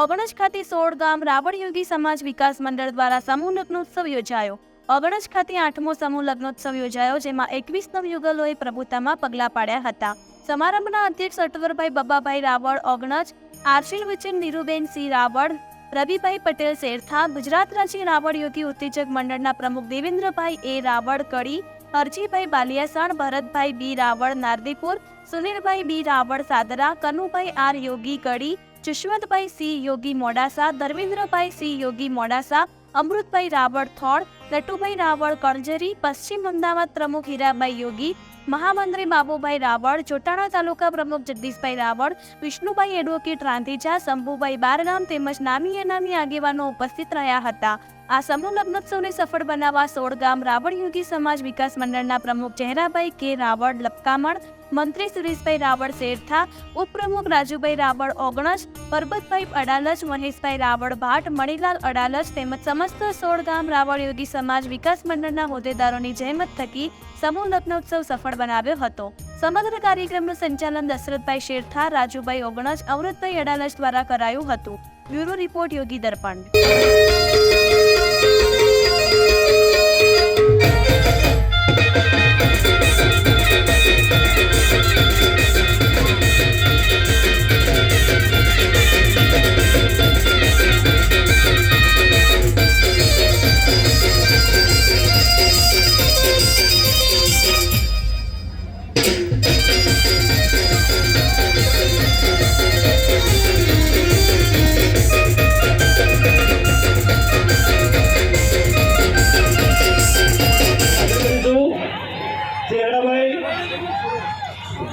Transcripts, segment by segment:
ઓગણજ ખાતે સોળ ગામ રાવણયોગી સમાજ વિકાસ મંડળ દ્વારા સમૂહ લગ્નોત્સવ યોજાયો. ઓગણજ ખાતે આઠમો સમૂહ લગ્નોત્સવ યોજાયો, જેમાં એકવીસ નવયુગલોએ પ્રભુતામાં પગલાં પાડ્યા હતા. સમારંભના અધ્યક્ષ અટવરભાઈ બબાભાઈ રાવળ ઓગણજ આર્શિલ વચન, નીરુબેન સિંહ રાવળ, રવિભાઈ પટેલ શેરથા, ગુજરાત રાજ્ય રાવળ યોગી ઉત્તેજક મંડળના પ્રમુખ દેવેન્દ્રભાઈ એ રાવળ, કડી અરજીભાઈ બાલિયાસણ, Bharatbhai B Raval, Nardipur, Sunilbhai B Raval, Sadra, Kanubhai R Yogi, Kadi Jashwantbhai C. Yogi Modasa, Dharmendrabhai C. Yogi Modasa, Amrutbhai Raval Thod, લટુભાઈ Raval Kanjari પશ્ચિમ અમદાવાદ પ્રમુખ હીરાભાઈ યોગી, મહામંત્રી બાબુભાઈ રાવળ, ચોટાણા તાલુકા પ્રમુખ જગદીશભાઈ રાવળ, વિષ્ણુભાઈ એડવોકેટ રાંધીજા, શંભુભાઈ બારગામ તેમજ નામી અનામી આગેવાનો ઉપસ્થિત રહ્યા હતા. આ સમૂહ લગ્નોત્સવને સફળ બનાવવા સોળ ગામ રાવળ યોગી સમાજ વિકાસ મંડળના પ્રમુખ ચહેરાભાઈ કે. રાવળ લપકામણ મંત્રી સુરેશભાઈ રાવળ શેરથા, ઉપપ્રમુખ રાજુભાઈ રાવળ ઓગણજ પરબતભાઈ અડાલજ, મહેશભાઈ રાવળ ભાટ, મણિલાલ અડાલજ તેમજ સમસ્ત સોળ ગામ રાવળ યોગી સમાજ વિકાસ મંડળના હોદ્દેદારોની જહેમત થકી સમૂહ લગ્નોત્સવ સફળ બનાવ્યો હતો. સમગ્ર કાર્યક્રમનું સંચાલન દશરથભાઈ શેરથા, રાજુભાઈ ઓગણજ અમૃતભાઈ અડાલજ દ્વારા કરાયું હતું. Bureau report Yogi Darpan.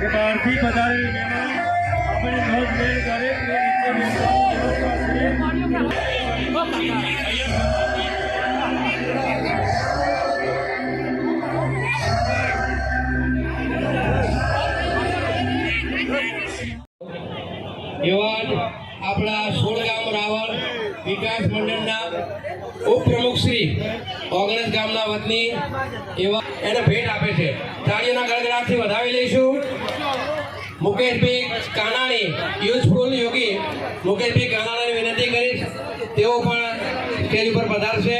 કે બહારથી પધારેલ મહેમાન આપણે નોંધ લે દરેકને નીચે આપણા સોળગામ રાવણ વિકાસ મંડળના ઉપપ્રમુખ શ્રી ઓગણસ ગામના વતની એવા એને ભેટ આપે છે. તાળીઓના ગળગડાટથી વધાવી લઈશું. મુકેશભાઈ કાનાણી, યુથફુલ યોગી મુકેશભાઈ કાનાણીને વિનંતી કરીશ. તેઓ પણ સ્ટેજ ઉપર પધારશે.